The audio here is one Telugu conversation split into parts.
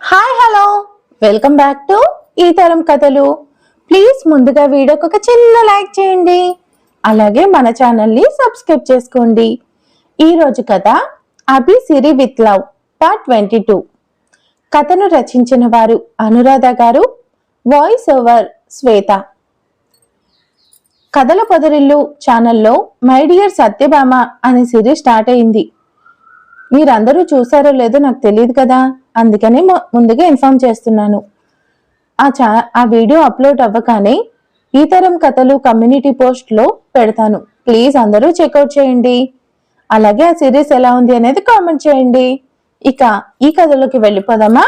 Hi hello. Welcome back to ఈ తరం కథలు. ప్లీజ్ ముందుగా వీడియోకి ఒక చిన్న లైక్ చేయండి. అలాగే మన ఛానల్ని సబ్స్క్రైబ్ చేసుకోండి. ఈరోజు కథ Abhi Siri with love part twenty two. కథను రచించిన వారు అనురాధ గారు వాయిస్ ఓవర్ శ్వేత. కథల పొదరిల్లు ఛానల్లో మై డియర్ సత్యభామ అనే సిరీస్ స్టార్ట్ అయింది. మీరందరూ చూసారో లేదో నాకు తెలియదు కదా? అందుకనే ముందుగా ఇన్ఫార్మ్ చేస్తున్నాను. ఆ చా ఆ వీడియో అప్లోడ్ అవ్వగానే ఈ తరం కథలు కమ్యూనిటీ పోస్ట్లో పెడతాను. ప్లీజ్ అందరూ చెక్అవుట్ చేయండి. అలాగే ఆ సిరీస్ ఎలా ఉంది అనేది కామెంట్ చేయండి. ఇక ఈ కథలోకి వెళ్ళిపోదామా?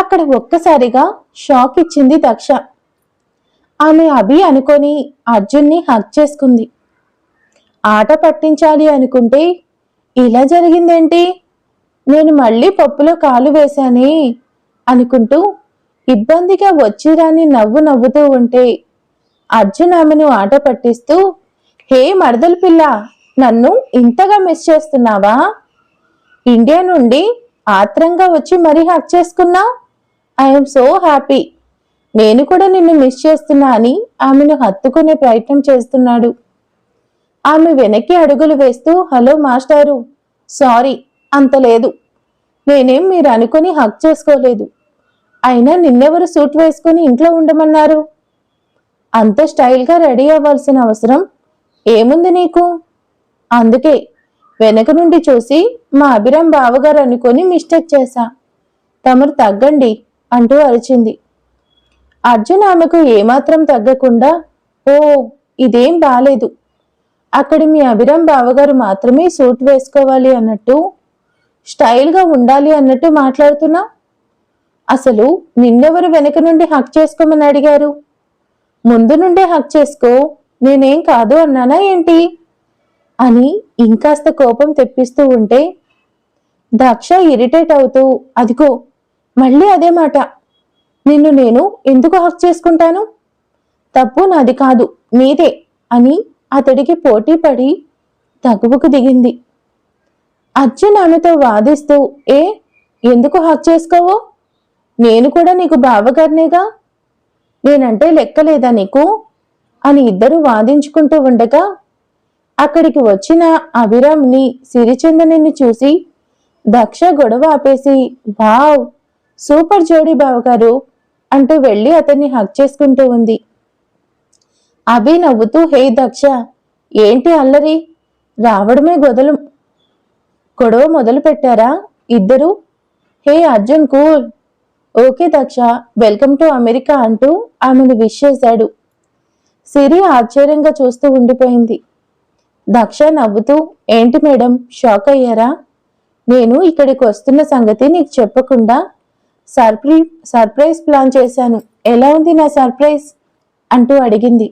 అక్కడ ఒక్కసారిగా షాక్ ఇచ్చింది దక్ష. ఆమె అభి అనుకొని అర్జున్ని హక్ చేసుకుంది. ఆట పట్టించాలి అనుకుంటే ఇలా జరిగిందేంటి? నేను మళ్ళీ పప్పులో కాలు వేశానే అనుకుంటూ ఇబ్బందిగా వచ్చిరాని నవ్వు నవ్వుతూ ఉంటే అర్జున్ ఆమెను ఆట పట్టిస్తూ హే మరదల పిల్ల నన్ను ఇంతగా మిస్ చేస్తున్నావా? ఇండియా నుండి ఆత్రంగా వచ్చి మరీ హక్ చేసుకున్నా? ఐఎమ్ సో హ్యాపీ నేను కూడా నిన్ను మిస్ చేస్తున్నా అని ఆమెను హత్తుకునే ప్రయత్నం చేస్తున్నాడు. ఆమె వెనక్కి అడుగులు వేస్తూ హలో మాస్టారు సారీ అంత లేదు. నేనేం మీరు అనుకుని హక్ చేసుకోలేదు. అయినా నిన్నెవరు సూట్ వేసుకుని ఇంట్లో ఉండమన్నారు? అంత స్టైల్గా రెడీ అవ్వాల్సిన అవసరం ఏముంది నీకు? అందుకే వెనక నుండి చూసి మా అభిరామ్ బావగారు అనుకొని మిస్టేక్ చేశా. తమరు తగ్గండి అంటూ అరిచింది. అర్జున్ ఆమెకు ఏమాత్రం తగ్గకుండా ఓ ఇదేం బాలేదు. అక్కడి మీ అభిరామ్ బావగారు మాత్రమే సూట్ వేసుకోవాలి అన్నట్టు స్టైల్గా ఉండాలి అన్నట్టు మాట్లాడుతున్నా? అసలు నిన్నెవరు వెనక నుండి హక్ చేసుకోమని అడిగారు? ముందు నుండే హక్ చేసుకో నేనేం కాదు అన్నానా ఏంటి? అని ఇంకాస్త కోపం తెప్పిస్తూ ఉంటే దక్ష ఇరిటేట్ అవుతూ అదిగో మళ్ళీ అదే మాట. నిన్ను నేను ఎందుకు హక్ చేసుకుంటాను? తప్పు నాది కాదు నీదే అని అతడికి పోటీ పడి తగువుకు దిగింది. అర్జున్ ఆమెతో వాదిస్తూ ఏ ఎందుకు హక్ చేసుకోవో? నేను కూడా నీకు బావగారినేగా? నేనంటే లెక్కలేదా నీకు? అని ఇద్దరు వాదించుకుంటూ ఉండగా అక్కడికి వచ్చిన అభిరామ్ని సిరిచందనిని చూసి దక్ష గొడవ ఆపేసి వావ్ సూపర్ జోడీ బావగారు అంటూ వెళ్ళి అతన్ని హక్ చేసుకుంటూ ఉంది. అభి నవ్వుతూ హే దక్ష ఏంటి అల్లరి? రావడమే గొదలు గొడవ మొదలు పెట్టారా ఇద్దరు? Hey Arjun cool okay Daksha welcome to America అంటూ ఆమెను విష్ చేశాడు. సిరి ఆశ్చర్యంగా చూస్తూ ఉండిపోయింది. దక్ష నవ్వుతూ ఏంటి మేడం షాక్ అయ్యారా? నేను ఇక్కడికి వస్తున్న సంగతి నీకు చెప్పకుండా సర్ప్రీ సర్ప్రైజ్ ప్లాన్ చేశాను. ఎలా ఉంది నా సర్ప్రైజ్? అంటూ అడిగింది.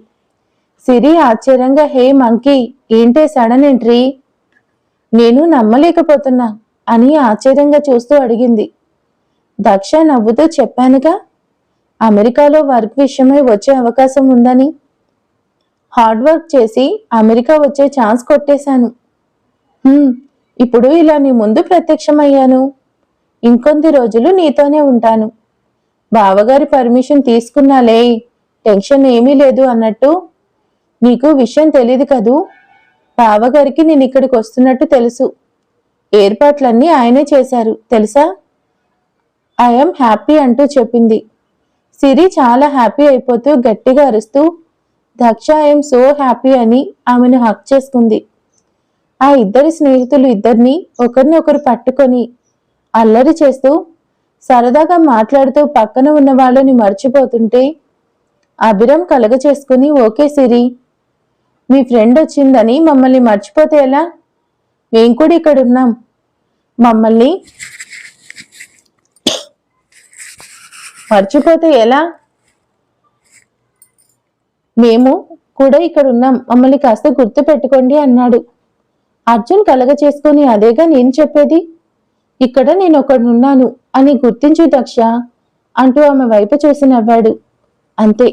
సిరి ఆశ్చర్యంగా హే మంకీ ఏంటే సడన్ ఎంట్రీ? నేను నమ్మలేకపోతున్నా అని ఆశ్చర్యంగా చూస్తూ అడిగింది. దక్ష నవ్వుతూ చెప్పానుగా అమెరికాలో వర్క్ విషయమై వచ్చే అవకాశం ఉందని. హార్డ్ వర్క్ చేసి అమెరికా వచ్చే ఛాన్స్ కొట్టేశాను. ఇప్పుడు ఇలా నీ ముందు ప్రత్యక్షమయ్యాను. ఇంకొద్ది రోజులు నీతోనే ఉంటాను. బావగారి పర్మిషన్ తీసుకున్నాలే టెన్షన్ ఏమీ లేదు అన్నట్టు. నీకు విషయం తెలియదు కదూ? బావగారికి నేను ఇక్కడికి వస్తున్నట్టు తెలుసు. ఏర్పాట్లన్నీ ఆయనే చేశారు. తెలుసా? ఐఎమ్ హ్యాపీ అంటూ చెప్పింది. సిరి చాలా హ్యాపీ అయిపోతూ గట్టిగా అరుస్తూ దక్ష ఐఎమ్ సో హ్యాపీ అని ఆమెను హక్ చేసుకుంది. ఆ ఇద్దరి స్నేహితులు ఇద్దరిని ఒకరినొకరు పట్టుకొని అల్లరి చేస్తూ సరదాగా మాట్లాడుతూ పక్కన ఉన్న వాళ్ళని మర్చిపోతుంటే అభిరం కలగ చేసుకుని ఓకే సిరి మీ ఫ్రెండ్ వచ్చిందని మమ్మల్ని మర్చిపోతే ఎలా? మేము కూడా ఇక్కడ ఉన్నాం మమ్మల్ని మర్చిపోతే ఎలా? మేము కూడా ఇక్కడ ఉన్నాం మమ్మల్ని కాస్త గుర్తు పెట్టుకోండి అన్నాడు. అర్జున్ కలగ చేసుకుని అదేగా నేను చెప్పేది? ఇక్కడ నేను ఒకడున్నాను అని గుర్తించు దక్ష అంటూ ఆమె వైపు చూసి నవ్వాడు. అంతే.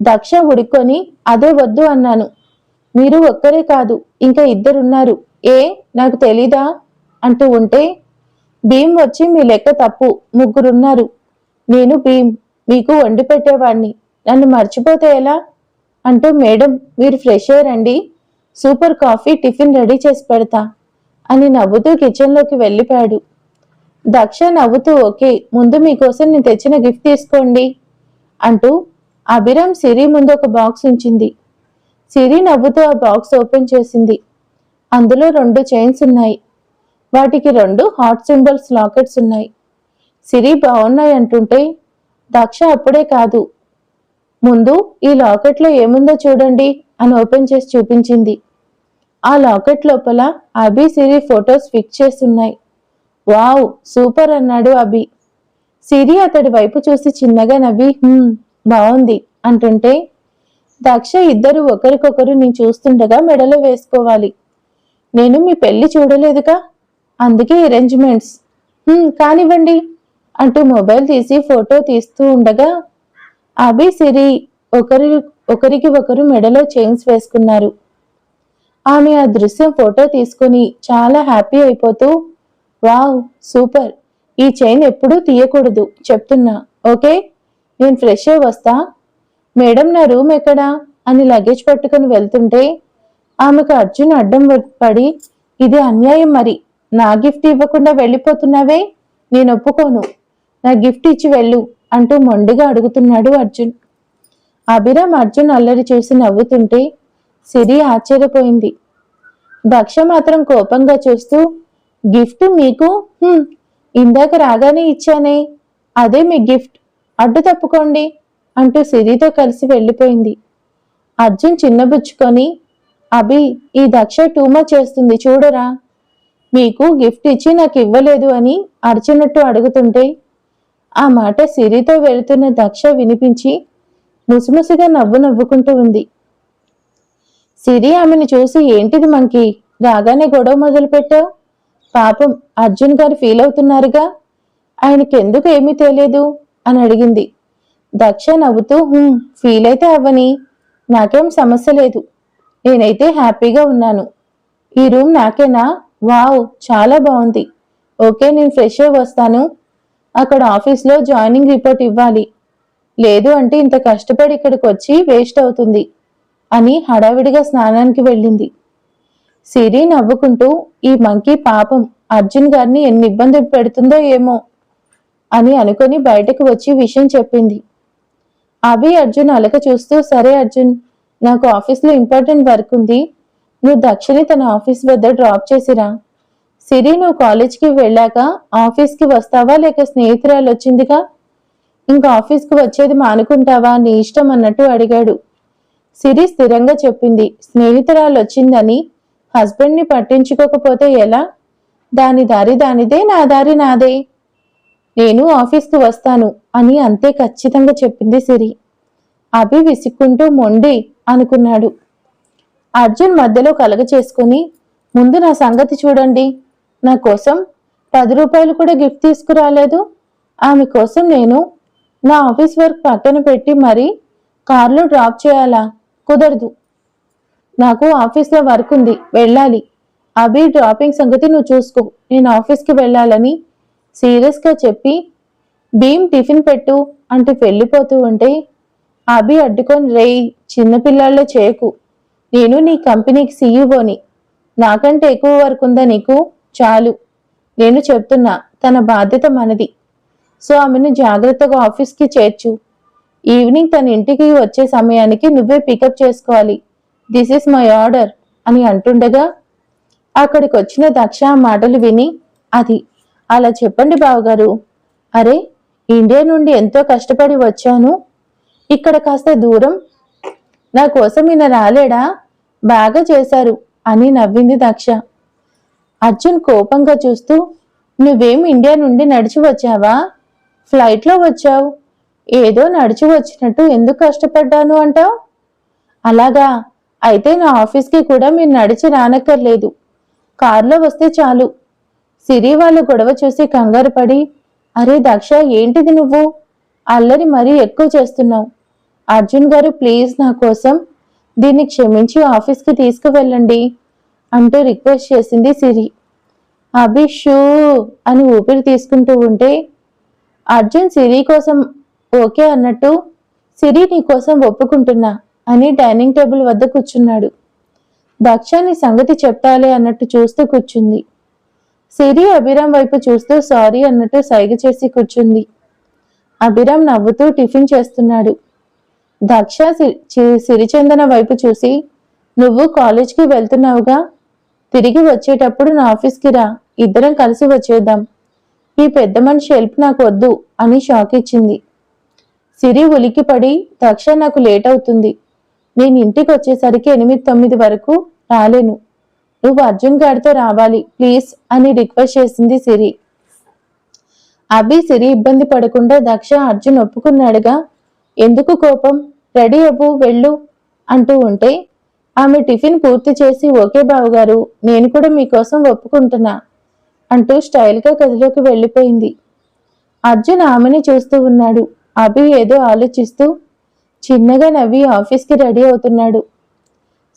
దక్ష ఉడుక్కొని అదే వద్దు అన్నాను. మీరు ఒక్కరే కాదు ఇంకా ఇద్దరున్నారు. ఏ నాకు తెలీదా? అంటూ ఉంటే భీమ్ వచ్చి మీ లెక్క తప్పు ముగ్గురున్నారు. నేను భీమ్ మీకు వండి పెట్టేవాణ్ణి. నన్ను మర్చిపోతే ఎలా? అంటూ మేడం మీరు ఫ్రెష్ అయ్యారండి సూపర్ కాఫీ టిఫిన్ రెడీ చేసి పెడతా అని నవ్వుతూ కిచెన్లోకి వెళ్ళిపోయాడు. దక్ష నవ్వుతూ ఓకే ముందు మీకోసం నేను తెచ్చిన గిఫ్ట్ తీసుకోండి అంటూ అభిరామ్ సిరి ముందు ఒక బాక్స్ ఉంచింది. సిరి నవ్వుతూ ఆ బాక్స్ ఓపెన్ చేసింది. అందులో రెండు చైన్స్ ఉన్నాయి. వాటికి రెండు హాట్ సింబల్స్ లాకెట్స్ ఉన్నాయి. సిరి బాగున్నాయి అంటుంటే దక్ష అప్పుడే కాదు. ముందు ఈ లాకెట్లో ఏముందో చూడండి అని ఓపెన్ చేసి చూపించింది. ఆ లాకెట్ లోపల అభి సిరి ఫొటోస్ ఫిక్స్ చేస్తున్నాయి. వావ్ సూపర్ అన్నాడు అభి. సిరి అతడి వైపు చూసి చిన్నగా నవ్వి బాగుంది అంటుంటే దక్ష ఇద్దరు ఒకరికొకరు నేను చూస్తుండగా మెడలో వేసుకోవాలి. నేను మీ పెళ్ళి చూడలేదుగా? అందుకే అరేంజ్మెంట్స్ కానివ్వండి అంటూ మొబైల్ తీసి ఫోటో తీస్తూ ఉండగా అభి సిరి ఒకరి ఒకరికి ఒకరు మెడలో చైన్స్ వేసుకున్నారు. ఆమె ఆ దృశ్యం ఫోటో తీసుకుని చాలా హ్యాపీ అయిపోతూ వావ్ సూపర్! ఈ చైన్ ఎప్పుడూ తీయకూడదు చెప్తున్నా. ఓకే? నేను ఫ్రెష్ అయి వస్తా. మేడం నా రూమ్ ఎక్కడా? అని లగేజ్ పట్టుకుని వెళ్తుంటే ఆమెకు అర్జున్ అడ్డం పడి ఇది అన్యాయం మరి. నా గిఫ్ట్ ఇవ్వకుండా వెళ్ళిపోతున్నావే? నేను ఒప్పుకోను. నా గిఫ్ట్ ఇచ్చి వెళ్ళు అంటూ మొండిగా అడుగుతున్నాడు అర్జున్. అభిరామ్ అర్జున్ అల్లరి చూసి నవ్వుతుంటే సిరి ఆశ్చర్యపోయింది. దక్ష మాత్రం కోపంగా చూస్తూ గిఫ్ట్ మీకు? ఇందాక రాగానే ఇచ్చానే. అదే మీ గిఫ్ట్. అడ్డు తప్పుకోండి. అంటూ సిరితో కలిసి వెళ్ళిపోయింది. అర్జున్ చిన్నబుచ్చుకొని అభి ఈ దక్ష టూమా చేస్తుంది చూడరా. మీకు గిఫ్ట్ ఇచ్చి నాకు ఇవ్వలేదు అని అరిచినట్టు అడుగుతుంటే ఆ మాట సిరితో వెళుతున్న దక్ష వినిపించి ముసిముసిగా నవ్వు నవ్వుకుంటూ ఉంది. సిరి ఆమెను చూసి ఏంటిది మంకి? రాగానే గొడవ మొదలుపెట్టావు పాపం అర్జున్ గారు ఫీల్ అవుతున్నారుగా? ఆయనకెందుకు ఏమీ తెలియదు? అని అడిగింది. దక్ష నవ్వుతూ ఫీల్ అయితే అవ్వని. నాకేం సమస్య లేదు. నేనైతే హ్యాపీగా ఉన్నాను. ఈ రూమ్ నాకేనా? వావ్ చాలా బాగుంది. ఓకే నేను ఫ్రెష్ అయ్యి వస్తాను. అక్కడ ఆఫీస్లో జాయినింగ్ రిపోర్ట్ ఇవ్వాలి. లేదు అంటే ఇంత కష్టపడి ఇక్కడికి వచ్చి వేస్ట్ అవుతుంది అని హడావిడిగా స్నానానికి వెళ్ళింది. సిరి నవ్వుకుంటూ ఈ మంకీ పాపం అర్జున్ గారిని ఎన్ని ఇబ్బందులు పెడుతుందో ఏమో అని అనుకొని బయటకు వచ్చి విషయం చెప్పింది. అభి అర్జున్ అలక చూస్తూ సరే అర్జున్ నాకు ఆఫీస్లో ఇంపార్టెంట్ వర్క్ ఉంది. నువ్వు దక్షిణి తన ఆఫీస్ వద్ద డ్రాప్ చేసిరా. సిరి నువ్వు కాలేజ్కి వెళ్ళాక ఆఫీస్కి వస్తావా లేక స్నేహితురాలు వచ్చిందిగా? ఇంకా ఆఫీస్కి వచ్చేది మానుకుంటావా? నీ ఇష్టం అన్నట్టు అడిగాడు. సిరి స్థిరంగా చెప్పింది స్నేహితురాలు వచ్చిందని హస్బెండ్ని పట్టించుకోకపోతే ఎలా? దాని దారి దానిదే నా దారి నాదే. నేను ఆఫీస్కి వస్తాను అని అంతే ఖచ్చితంగా చెప్పింది సిరి. అభి విసుక్కుంటూ మొండి అనుకున్నాడు. అర్జున్ మధ్యలో కలగ చేసుకుని ముందు నా సంగతి చూడండి. నా కోసం పది రూపాయలు కూడా గిఫ్ట్ తీసుకురాలేదు. ఆమె కోసం నేను నా ఆఫీస్ వర్క్ పక్కన పెట్టి మరీ కార్లో డ్రాప్ చేయాలా? కుదరదు. నాకు ఆఫీస్లో వర్క్ ఉంది. వెళ్ళాలి. అభి డ్రాపింగ్ సంగతి నువ్వు చూసుకో. నేను ఆఫీస్కి వెళ్ళాలని సీరియస్గా చెప్పి భీమ్ టిఫిన్ పెట్టు అంటూ వెళ్ళిపోతూ ఉంటే అభి అడ్డుకొని రేయ్ చిన్నపిల్లల్లో చేయకు నేను నీ కంపెనీకి సీఈఓని. నాకంటే ఎక్కువ వర్క్ ఉందా నీకు? చాలు. నేను చెప్తున్నా తన బాధ్యత మనది. సో ఆమెను జాగ్రత్తగా ఆఫీస్కి చేర్చు. ఈవినింగ్ తన ఇంటికి వచ్చే సమయానికి నువ్వే పికప్ చేసుకోవాలి. దిస్ ఇస్ మై ఆర్డర్ అని అంటుండగా అక్కడికి వచ్చిన దక్ష మాటలు విని అది అలా చెప్పండి బావగారు. అరే ఇండియా నుండి ఎంతో కష్టపడి వచ్చాను. ఇక్కడ కాస్త దూరం. నా కోసం ఈయన రాలేడా? బాగా చేశారు అని నవ్వింది దక్ష. అర్జున్ కోపంగా చూస్తూ నువ్వేం ఇండియా నుండి నడిచి వచ్చావా? ఫ్లైట్లో వచ్చావు. ఏదో నడిచి వచ్చినట్టు ఎందుకు కష్టపడ్డాను అంటావు? అలాగా. అయితే నా ఆఫీస్కి కూడా మీరు నడిచి రానక్కర్లేదు. కారులో వస్తే చాలు. సిరి వాళ్ళు గొడవ చూసి కంగారు పడి అరే దక్ష ఏంటిది నువ్వు? అల్లరి మరీ ఎక్కువ చేస్తున్నావు. అర్జున్ గారు ప్లీజ్ నా కోసం దీన్ని క్షమించి ఆఫీస్కి తీసుకువెళ్ళండి అంటూ రిక్వెస్ట్ చేసింది సిరి. అభిషూ అని ఊపిరి తీసుకుంటూ ఉంటే అర్జున్ సిరి కోసం ఓకే అన్నట్టు సిరి నీ కోసం ఒప్పుకుంటున్నా అని డైనింగ్ టేబుల్ వద్ద కూర్చున్నాడు. దక్షాని సంగతి చెప్పాలి అన్నట్టు చూస్తూ కూర్చుంది. సిరి అభిరామ్ వైపు చూస్తూ సారీ అన్నట్టు సైగ చేసి కూర్చుంది. అభిరామ్ నవ్వుతూ టిఫిన్ చేస్తున్నాడు. దక్ష సి- సిరిచందన వైపు చూసి నువ్వు కాలేజ్కి వెళ్తున్నావుగా? తిరిగి వచ్చేటప్పుడు నా ఆఫీస్కి రా. ఇద్దరం కలిసి వచ్చేద్దాం. ఈ పెద్ద మనిషి హెల్ప్ నాకు వద్దు అని షాక్ ఇచ్చింది. సిరి ఉలికిపడి దక్ష నాకు లేట్ అవుతుంది. నేను ఇంటికి వచ్చేసరికి ఎనిమిది తొమ్మిది వరకు రాలేను. నువ్వు అర్జున్ గారితో రావాలి ప్లీజ్ అని రిక్వెస్ట్ చేసింది సిరి. అభి సిరి ఇబ్బంది పడకుండా దక్ష అర్జున్ ఒప్పుకున్నాడుగా. ఎందుకు కోపం? రెడీ అవ్వు వెళ్ళు అంటూ ఉంటే ఆమె టిఫిన్ పూర్తి చేసి ఓకే బావగారు నేను కూడా మీకోసం ఒప్పుకుంటున్నా అంటూ స్టైల్గా గదిలోకి వెళ్ళిపోయింది. అర్జున్ ఆమెని చూస్తూ ఉన్నాడు. అభి ఏదో ఆలోచిస్తూ చిన్నగా నవ్వి ఆఫీస్కి రెడీ అవుతున్నాడు.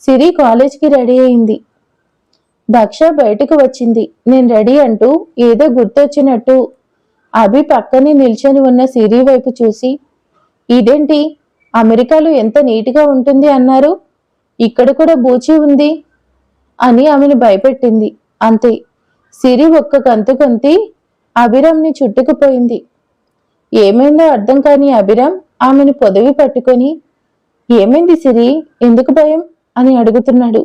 సిరి కాలేజ్కి రెడీ అయింది. దక్ష బయటకు వచ్చింది. నేను రెడీ అంటూ ఏదో గుర్తొచ్చినట్టు అభి పక్కనే నిల్చొని ఉన్న సిరి వైపు చూసి ఇదేంటి? అమెరికాలో ఎంత నీట్గా ఉంటుంది అన్నారు. ఇక్కడ కూడా బూచి ఉంది అని ఆమెను భయపెట్టింది. అంతే. సిరి ఒక్క కంతు కొంతి అభిరామ్ని చుట్టుకుపోయింది. ఏమైందో అర్థం కాని అభిరామ్ ఆమెను పొదవి పట్టుకొని ఏమైంది సిరి? ఎందుకు భయం? అని అడుగుతున్నాడు.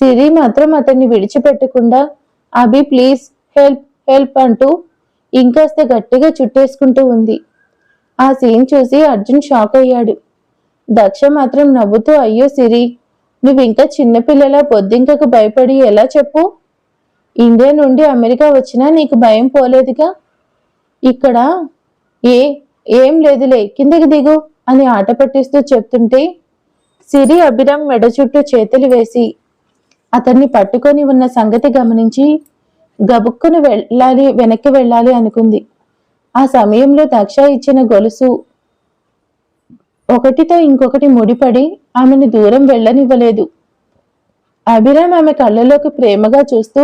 సిరి మాత్రం అతన్ని విడిచిపెట్టకుండా అభి ప్లీజ్ హెల్ప్ హెల్ప్ అంటూ ఇంకాస్త గట్టిగా చుట్టేసుకుంటూ ఉంది. ఆ సీన్ చూసి అర్జున్ షాక్ అయ్యాడు. దక్ష మాత్రం నవ్వుతూ అయ్యో సిరి నువ్వు ఇంకా చిన్నపిల్లల బొద్దింకకు భయపడి ఎలా చెప్పు? ఇండియా నుండి అమెరికా వచ్చినా నీకు భయం పోలేదుగా? ఇక్కడ ఏ ఏం లేదులే కిందకి దిగు అని ఆట పట్టిస్తూ చెప్తుంటే సిరి అభిరామ్ మెడ చుట్టూ చేతులు వేసి అతన్ని పట్టుకొని ఉన్న సంగతి గమనించి గబుక్కును వెళ్ళాలి వెనక్కి వెళ్ళాలి అనుకుంది. ఆ సమయంలో దక్ష ఇచ్చిన గొలుసు ఒకటితో ఇంకొకటి ముడిపడి ఆమెను దూరం వెళ్ళనివ్వలేదు. అభిరామ్ ఆమె కళ్ళలోకి ప్రేమగా చూస్తూ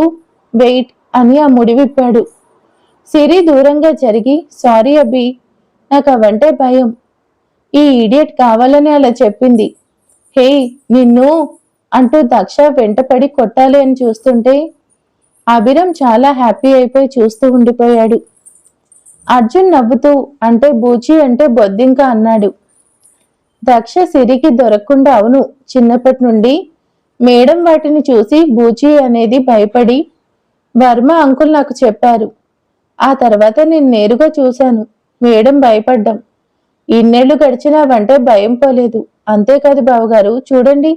వెయిట్ అని ఆ ముడి విప్పాడు సిరి దూరంగా జరిగి సారీ అబ్బి నాకు అవంటే భయం. ఈ ఇడియట్ కావాలని అలా చెప్పింది. హే నిన్ను అంటూ దక్ష వెంటపడి కొట్టాలి అని చూస్తుంటే అభిరం చాలా హ్యాపీ అయిపోయి చూస్తూ ఉండిపోయాడు. అర్జున్ నవ్వుతూ అంటే బూచి అంటే బొద్దింక అన్నాడు. దక్ష సిరికి దొరకకుండా అవును చిన్నప్పటి నుండి మేడం వాటిని చూసి బూచి అనేది భయపడి వర్మ అంకుల్ నాకు చెప్పారు. ఆ తర్వాత నేను నేరుగా చూశాను మేడం భయపడ్డం. ఇన్నేళ్ళు గడిచినా వంటే భయం పోలేదు. అంతేకాదు బావగారు చూడండి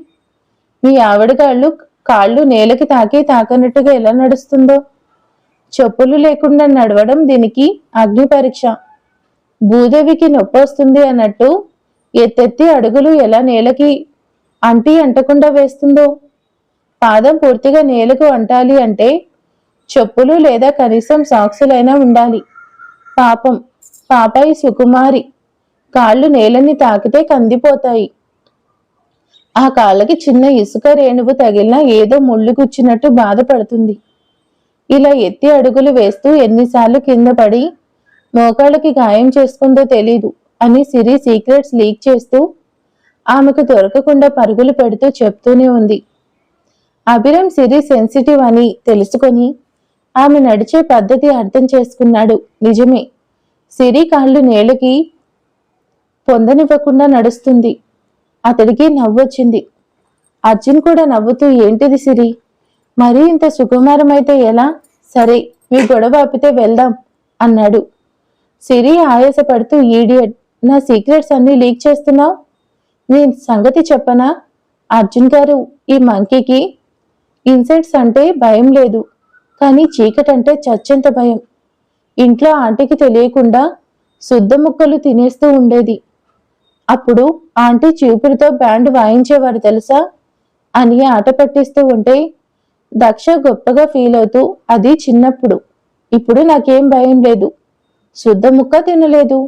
మీ ఆవిడ కాళ్ళు కాళ్ళు నేలకి తాకి తాకనట్టుగా ఎలా నడుస్తుందో? చెప్పులు లేకుండా నడవడం దీనికి అగ్ని పరీక్ష. భూదేవికి నొప్పి వస్తుంది అన్నట్టు ఎత్తెత్తి అడుగులు ఎలా నేలకి అంటి అంటకుండా వేస్తుందో? పాదం పూర్తిగా నేలకు అంటాలి అంటే చెప్పులు లేదా కనీసం సాక్సులైనా ఉండాలి. పాపం పాపాయి సుకుమారి. కాళ్ళు నేలని తాకితే కందిపోతాయి. ఆ కాళ్ళకి చిన్న ఇసుక రేణువు తగిలినా ఏదో ముళ్ళు గుచ్చినట్టు బాధపడుతుంది. ఇలా ఎత్తి అడుగులు వేస్తూ ఎన్నిసార్లు కింద పడి మోకాళ్ళకి గాయం చేసుకుందో తెలీదు అని సిరి సీక్రెట్స్ లీక్ చేస్తూ ఆమెకు దొరకకుండా పరుగులు పెడుతూ చెప్తూనే ఉంది. అభిరామ్ సిరి సెన్సిటివ్ అని తెలుసుకొని ఆమె నడిచే పద్ధతి అర్థం చేసుకున్నాడు. నిజమే సిరి కాళ్ళు నేలకి పొందనివ్వకుండా నడుస్తుంది. అతడికి నవ్వొచ్చింది. అర్జున్ కూడా నవ్వుతూ ఏంటిది సిరి? మరీ ఇంత సుకుమారమైతే ఎలా? సరే మీ గొడవ ఆపితే వెళ్దాం అన్నాడు. సిరి ఆయాసపడుతూ ఈడియట్ నా సీక్రెట్స్ అన్నీ లీక్ చేస్తున్నావు? నేను సంగతి చెప్పనా? అర్జున్ గారు ఈ మంకీకి ఇన్సెట్స్ అంటే భయం లేదు కానీ చీకటంటే చచ్చెంత భయం. ఇంట్లో ఆంటీకి తెలియకుండా శుద్ధ ముక్కలు తినేస్తూ ఉండేది. అప్పుడు ఆంటీ చూపిడితో బ్యాండ్ వాయించేవారు తెలుసా? అని ఆట పట్టిస్తూ ఉంటే దక్ష గొప్పగా ఫీల్ అవుతూ అది చిన్నప్పుడు. ఇప్పుడు నాకేం భయం లేదు. శుద్ధ ముక్క తినలేదు.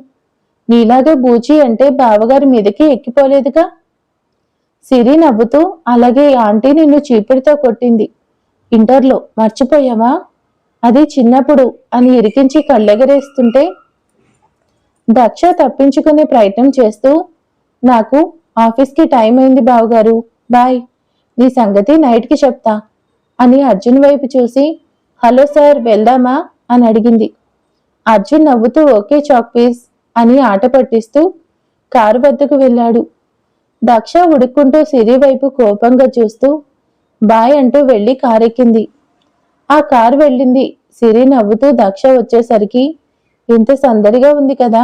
నీలాగే బూచి అంటే బావగారి మీదకి ఎక్కిపోలేదుగా? సిరి నవ్వుతూ అలాగే ఆంటీ నిన్ను చీపురితో కొట్టింది. ఇంటర్లో మర్చిపోయావా? అది చిన్నప్పుడు అని ఇరికించి కళ్ళెగరేస్తుంటే దక్ష తప్పించుకునే ప్రయత్నం చేస్తూ నాకు ఆఫీస్కి టైం అయింది బావగారు. బాయ్. నీ సంగతి నైట్కి చెప్తా అని అర్జున్ వైపు చూసి హలో సార్ వెళ్దామా? అని అడిగింది. అర్జున్ నవ్వుతూ ఓకే చాక్ పీస్ అని ఆట పట్టిస్తూ కారు వద్దకు వెళ్ళాడు. దక్ష ఉడుక్కుంటూ సిరి వైపు కోపంగా చూస్తూ బాయ్ అంటూ వెళ్ళి కారెక్కింది. ఆ కారు వెళ్ళింది. సిరి నవ్వుతూ దక్ష వచ్చేసరికి ఇంత సందడిగా ఉంది కదా.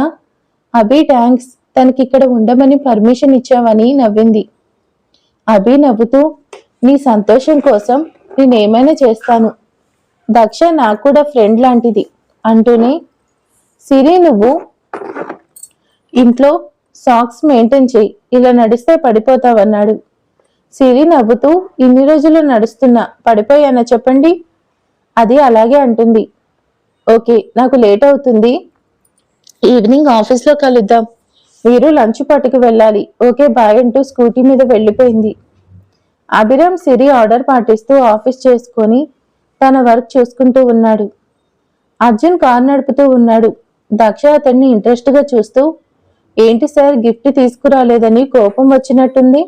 అభి థ్యాంక్స్ తనకి ఇక్కడ ఉండమని పర్మిషన్ ఇచ్చావని నవ్వింది. అభి నవ్వుతూ నీ సంతోషం కోసం నేనేమైనా చేస్తాను. దక్ష నాకు కూడా ఫ్రెండ్ లాంటిది అంటూనే సిరి నువ్వు ఇంట్లో సాక్స్ మెయింటైన్ చేయి ఇలా నడిస్తే పడిపోతావన్నాడు. సిరి నవ్వుతూ ఇన్ని రోజులు నడుస్తున్నా పడిపోయానా చెప్పండి? అది అలాగే అంటుంది. ఓకే నాకు లేట్ అవుతుంది. ఈవినింగ్ ఆఫీస్లో కలుద్దాం. మీరు లంచ్ పట్టుకు వెళ్ళాలి. ఓకే బాయ్ అంటూ స్కూటీ మీద వెళ్ళిపోయింది. అభిరామ్ సిరి ఆర్డర్ పాటిస్తూ ఆఫీస్ చేసుకొని తన వర్క్ చూసుకుంటూ ఉన్నాడు. అర్జున్ కార్ నడుపుతూ ఉన్నాడు. దక్ష అతన్ని ఇంట్రెస్ట్గా చూస్తూ ఏంటి సార్ గిఫ్ట్ తీసుకురాలేదని కోపం వచ్చినట్టుంది?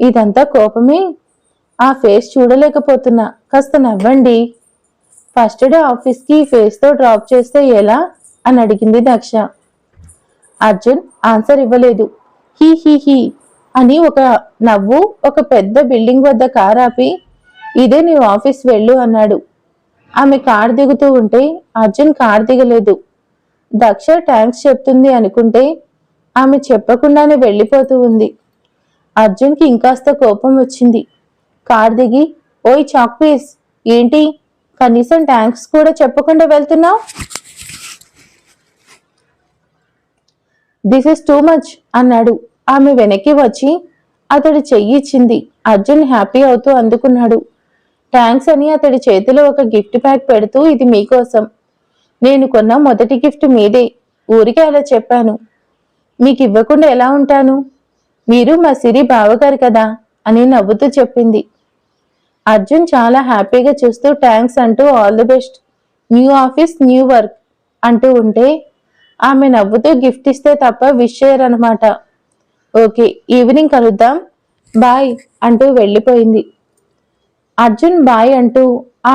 ఇదంతా కోపమే? ఆ ఫేస్ చూడలేకపోతున్నా. కాస్త నవ్వండి. ఫస్ట్ డే ఆఫీస్కి ఈ ఫేస్తో డ్రాప్ చేస్తే ఎలా? అని అడిగింది దక్ష. అర్జున్ ఆన్సర్ ఇవ్వలేదు. హీ హీ హీ అని ఒక నవ్వు ఒక పెద్ద బిల్డింగ్ వద్ద కార్ ఆపి ఇదే నీ ఆఫీస్ వెళ్ళు అన్నాడు. ఆమె కార్ దిగుతూ ఉంటే అర్జున్ కార్ దిగలేదు. దక్ష థ్యాంక్స్ చెప్తుంది అనుకుంటే ఆమె చెప్పకుండానే వెళ్ళిపోతూ ఉంది. అర్జున్కి ఇంకాస్త కోపం వచ్చింది. కార్ దిగి ఓయ్ చాక్పీస్ ఏంటి? కనీసం థ్యాంక్స్ కూడా చెప్పకుండా వెళ్తున్నావు? దిస్ ఇస్ టూ మచ్ అన్నాడు. ఆమె వెనక్కి వచ్చి అతడి చెయ్యి ఇచ్చింది. అర్జున్ హ్యాపీ అవుతూ అందుకున్నాడు. థ్యాంక్స్ అని అతడి చేతిలో ఒక గిఫ్ట్ ప్యాక్ పెడుతూ ఇది మీకోసం. నేను కొన్న మొదటి గిఫ్ట్ మీదే. ఊరికే అలా చెప్పాను. మీకు ఇవ్వకుండా ఎలా ఉంటాను? మీరు మా సిరి బావగారు కదా అని నవ్వుతూ చెప్పింది. అర్జున్ చాలా హ్యాపీగా చూస్తూ థ్యాంక్స్ అంటూ all the best. New office new work అంటూ ఉంటే ఆమె నవ్వుతూ గిఫ్ట్ ఇస్తే తప్ప విష్ చేయరనమాట ఓకే ఈవినింగ్ కలుద్దాం. బాయ్ అంటూ వెళ్ళిపోయింది. అర్జున్ బాయ్ అంటూ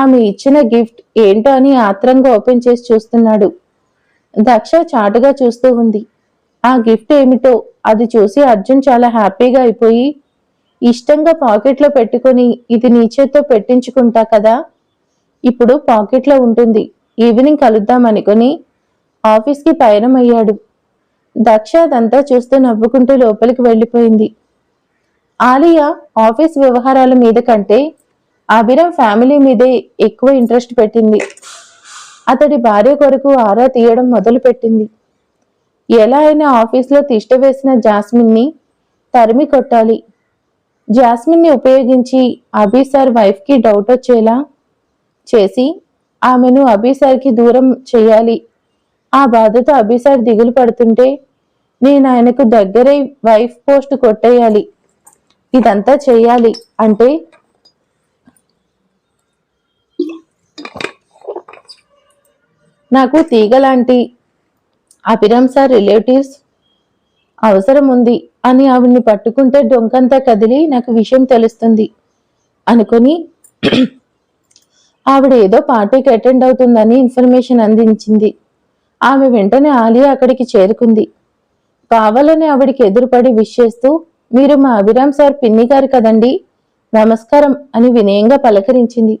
ఆమె ఇచ్చిన గిఫ్ట్ ఏంటో అని ఆత్రంగా ఓపెన్ చేసి చూస్తున్నాడు. దక్ష చాటుగా చూస్తూ ఉంది. ఆ గిఫ్ట్ ఏమిటో అది చూసి అర్జున్ చాలా హ్యాపీగా అయిపోయి ఇష్టంగా పాకెట్లో పెట్టుకొని ఇది నీ చేత్తో పెట్టించుకుంటా కదా? ఇప్పుడు పాకెట్లో ఉంటుంది. ఈవినింగ్ కలుద్దాం అనుకుని ఆఫీస్కి పయనం అయ్యాడు దక్ష అదంతా చూస్తూ నవ్వుకుంటూ లోపలికి వెళ్ళిపోయింది. ఆలియా ఆఫీస్ వ్యవహారాల మీద కంటే అభిరామ్ ఫ్యామిలీ మీదే ఎక్కువ ఇంట్రెస్ట్ పెట్టింది. అతడి భార్య కొరకు ఆరా తీయడం మొదలుపెట్టింది. ఎలా అయినా ఆఫీస్లో తిష్ట వేసిన జాస్మిన్ని తరిమి కొట్టాలి. జాస్మిన్ని ఉపయోగించి అభి సార్ వైఫ్కి డౌట్ వచ్చేలా చేసి ఆమెను అభి సార్కి దూరం చేయాలి. ఆ బాధతో అభిసార్ దిగులు పడుతుంటే నేను ఆయనకు దగ్గరై వైఫ్ పోస్ట్ కొట్టేయాలి ఇదంతా చేయాలి అంటే నాకు తీగలాంటి అభిరామ్ సార్ రిలేటివ్స్ అవసరం ఉంది అని ఆవిడ్ని పట్టుకుంటే డొంకంతా కదిలి నాకు విషయం తెలుస్తుంది అనుకొని ఆవిడ ఏదో పార్టీకి అటెండ్ అవుతుందని ఇన్ఫర్మేషన్ అందించింది. ఆమె వెంటనే ఆలియా అక్కడికి చేరుకుంది. కావాలని ఆవిడికి ఎదురుపడి విష్ చేస్తూ మీరు మా అభిరామ్ సార్ పిన్ని గారు కదండి? నమస్కారం అని వినయంగా పలకరించింది.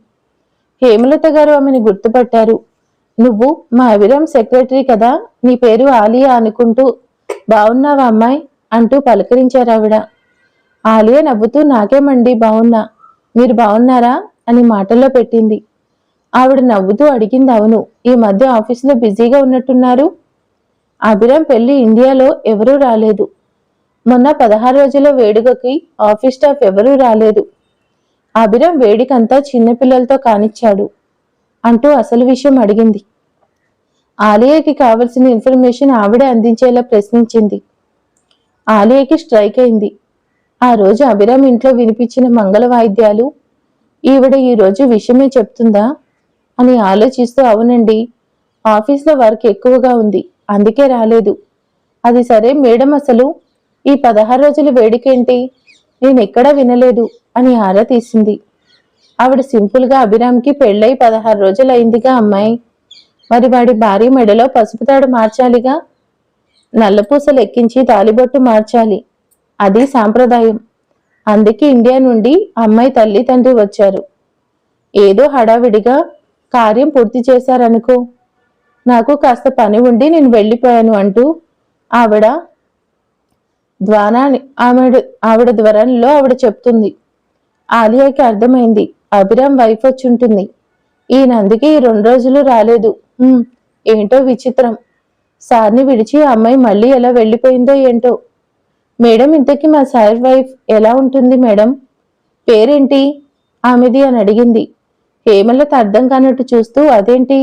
హేమలత గారు ఆమెను గుర్తుపట్టారు. నువ్వు మా అభిరామ్ సెక్రటరీ కదా? నీ పేరు ఆలియా అనుకుంటూ బాగున్నావా అమ్మాయి? అంటూ పలకరించారు ఆవిడ. ఆలియా నవ్వుతూ నాకేమండి బాగున్నా మీరు బాగున్నారా అని మాటల్లో పెట్టింది. ఆవిడ నవ్వుతూ అడిగింది అవును ఈ మధ్య ఆఫీసులో బిజీగా ఉన్నట్టున్నారు? అభిరామ్ పెళ్ళి ఇండియాలో ఎవరూ రాలేదు. మొన్న పదహారు రోజుల వేడుకకి ఆఫీస్ స్టాఫ్ ఎవరూ రాలేదు. అభిరామ్ వేడికంతా చిన్నపిల్లలతో కానిచ్చాడు అంటూ అసలు విషయం అడిగింది. ఆలియాకి కావలసిన ఇన్ఫర్మేషన్ ఆవిడే అందించేలా ప్రశ్నించింది. ఆలియాకి స్ట్రైక్ అయింది. ఆ రోజు అభిరామ్ ఇంట్లో వినిపించిన మంగళ వాయిద్యాలు ఈవిడ ఈ రోజు విషయమే చెప్తుందా? అని ఆలోచిస్తూ అవునండి ఆఫీస్లో వర్క్ ఎక్కువగా ఉంది అందుకే రాలేదు. అది సరే మేడం అసలు ఈ పదహారు రోజుల వేడికేంటి నేను ఎక్కడా వినలేదు అని ఆరా తీసింది. ఆవిడ సింపుల్గా అభిరామ్కి పెళ్ళై పదహారు రోజులైందిగా అమ్మాయి. మరి వాడి భార్య మెడలో పసుపు తాడు మార్చాలిగా? నల్లపూసలు ఎక్కించి తాలిబొట్టు మార్చాలి. అది సాంప్రదాయం. అందుకే ఇండియా నుండి అమ్మాయి తల్లి తండ్రి వచ్చారు. ఏదో హడావిడిగా కార్యం పూర్తి చేశారనుకో. నాకు కాస్త పని ఉండి నేను వెళ్ళిపోయాను అంటూ ఆవిడ ద్వారాన్ని ఆవిడ ఆవిడ ద్వారంలో ఆవిడ చెప్తుంది. ఆలియాకి అర్థమైంది. అభిరామ్ వైఫ్ వచ్చి ఉంటుంది. ఈయన అందుకే ఈ రెండు రోజులు రాలేదు. ఏంటో విచిత్రం. సార్ని విడిచి ఆ అమ్మాయి మళ్ళీ ఎలా వెళ్ళిపోయిందో ఏంటో. మేడం ఇంతకీ మా సార్ వైఫ్ ఎలా ఉంటుంది మేడం? పేరేంటి? ఆమెది అని అడిగింది. హేమలత అర్థం కానట్టు చూస్తూ అదేంటి?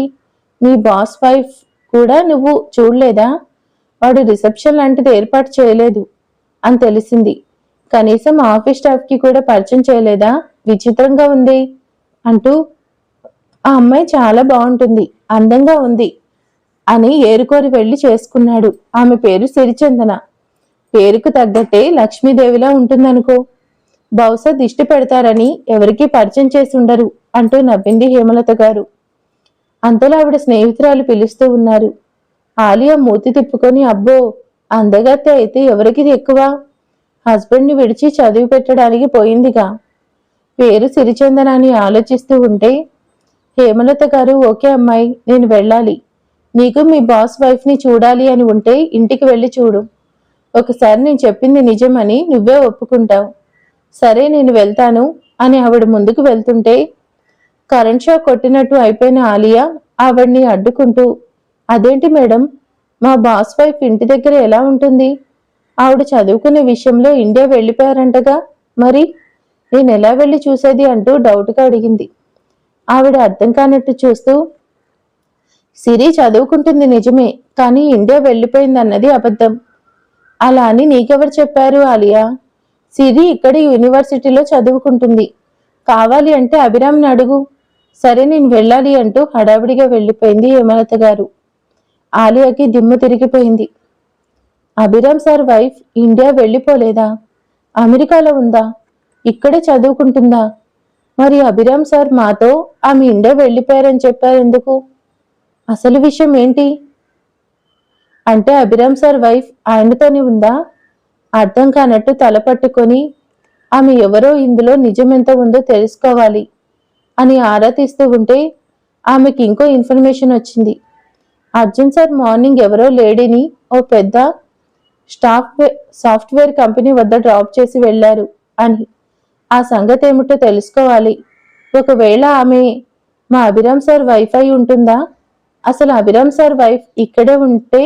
మీ బాస్ వైఫ్ కూడా నువ్వు చూడలేదా? వాడు రిసెప్షన్ లాంటిది ఏర్పాటు చేయలేదు అని తెలిసింది. కనీసం ఆఫీస్ స్టాఫ్కి కూడా పరిచయం చేయలేదా? విచిత్రంగా ఉంది అంటూ ఆ అమ్మాయి చాలా బాగుంటుంది అందంగా ఉంది అని ఏరుకోరి వెళ్ళి చేసుకున్నాడు. ఆమె పేరు సిరిచందన. పేరుకు తగ్గట్టే లక్ష్మీదేవిలా ఉంటుందనుకో. బహుశా దిష్టి పెడతారని ఎవరికీ పరిచయం చేసి ఉండరు. అంటూ నవ్వింది హేమలత గారు. అంతలో ఆవిడ స్నేహితురాలు పిలుస్తూ ఉన్నారు. ఆలియా మూతి తిప్పుకొని అబ్బో అందగత్తె అయితే ఎవరికి ఎక్కువ? హస్బెండ్ని విడిచి చదివి పెట్టడానికి పోయిందిగా. పేరు సిరిచందన అని ఆలోచిస్తూ ఉంటే హేమలత గారు ఓకే అమ్మాయి నేను వెళ్ళాలి. నీకు మీ బాస్ వైఫ్ని చూడాలి అని ఉంటే ఇంటికి వెళ్ళి చూడు. ఒకసారి నేను చెప్పింది నిజమని నువ్వే ఒప్పుకుంటావు. సరే నేను వెళ్తాను అని ఆవిడ ముందుకు వెళ్తుంటే కరెంట్ షాక్ కొట్టినట్టు అయిపోయిన ఆలియా ఆవిడ్ని అడ్డుకుంటూ అదేంటి మేడం? మా బాస్ వైఫ్ ఇంటి దగ్గర ఎలా ఉంటుంది? ఆవిడ చదువుకునే విషయంలో ఇండియా వెళ్ళిపోయారంటగా? మరి నేను ఎలా వెళ్ళి చూసేది? అంటూ డౌట్గా అడిగింది. ఆవిడ అర్థం కానట్టు చూస్తూ సిరి చదువుకుంటుంది నిజమే కానీ ఇండియా వెళ్ళిపోయింది అన్నది అబద్ధం. అలా అని నీకెవరు చెప్పారు ఆలియా? సిరి ఇక్కడ యూనివర్సిటీలో చదువుకుంటుంది. కావాలి అంటే అభిరామ్ని అడుగు. సరే నేను వెళ్ళాలి అంటూ హడావిడిగా వెళ్ళిపోయింది హేమలత గారు. ఆలియాకి దిమ్మ తిరిగిపోయింది. అభిరామ్ సార్ వైఫ్ ఇండియా వెళ్ళిపోలేదా? అమెరికాలో ఉందా? ఇక్కడే చదువుకుంటుందా? మరి అభిరామ్ సార్ మాతో ఆమె ఇండియా వెళ్ళిపోయారని చెప్పారు ఎందుకు అసలు విషయం ఏంటి? అంటే అభిరామ్ సార్ వైఫ్ ఆయనతోనే ఉందా? అర్థం కానట్టు తల పట్టుకొని ఆమె ఎవరో ఇందులో నిజమెంత ఉందో తెలుసుకోవాలి. అని ఆరా తీస్తూ ఉంటే ఆమెకి ఇంకో ఇన్ఫర్మేషన్ వచ్చింది. అర్జున్ సార్ మార్నింగ్ ఎవరో లేడీని ఓ పెద్ద స్టాఫ్ సాఫ్ట్వేర్ కంపెనీ వద్ద డ్రాప్ చేసి వెళ్ళారు అని. ఆ సంగతి ఏమిటో తెలుసుకోవాలి. ఒకవేళ ఆమె మా అభిరామ్ సార్ వైఫ్ అయి ఉంటుందా? అసలు అభిరామ్ సార్ వైఫ్ ఇక్కడే ఉంటే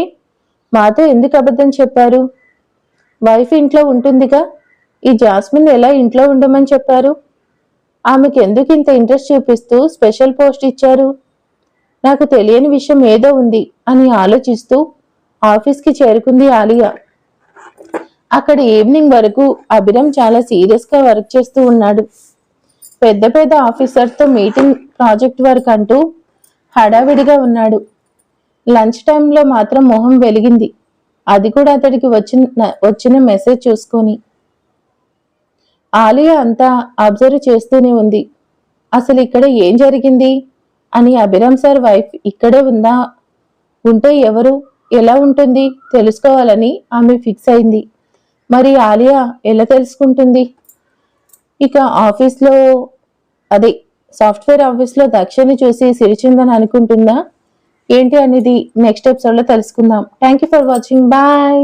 మాతో ఎందుకు అబద్ధం చెప్పారు? వైఫ్ ఇంట్లో ఉంటుందిగా? ఈ జాస్మిన్ ఎలా ఇంట్లో ఉండమని చెప్పారు? ఆమెకి ఎందుకు ఇంత ఇంట్రెస్ట్ చూపిస్తూ స్పెషల్ పోస్ట్ ఇచ్చారు? నాకు తెలియని విషయం ఏదో ఉంది అని ఆలోచిస్తూ ఆఫీస్కి చేరుకుంది ఆలియా. అక్కడ ఈవినింగ్ వరకు అభిరామ్ చాలా సీరియస్గా వర్క్ చేస్తూ ఉన్నాడు. పెద్ద పెద్ద ఆఫీసర్తో మీటింగ్ ప్రాజెక్ట్ వర్క్ అంటూ హడావిడిగా ఉన్నాడు. లంచ్ టైంలో మాత్రం మొహం వెలిగింది. అది కూడా అతడికి వచ్చిన వచ్చిన మెసేజ్ చూసుకొని. ఆలియా అంతా అబ్జర్వ్ చేస్తూనే ఉంది. అసలు ఇక్కడ ఏం జరిగింది? అని అభిరామ్ సార్ వైఫ్ ఇక్కడే ఉందా? ఉంటే ఎవరు? ఎలా ఉంటుంది? తెలుసుకోవాలని ఆమె ఫిక్స్ అయింది. మరి ఆలియా ఎలా తెలుసుకుంటుంది? ఇక ఆఫీస్లో అదే సాఫ్ట్వేర్ ఆఫీస్లో దక్షని చూసి సిరిచిందని అనుకుంటుందా? ఏంటి అనేది నెక్స్ట్ ఎపిసోడ్లో తెలుసుకుందాం. Thank you for watching. Bye!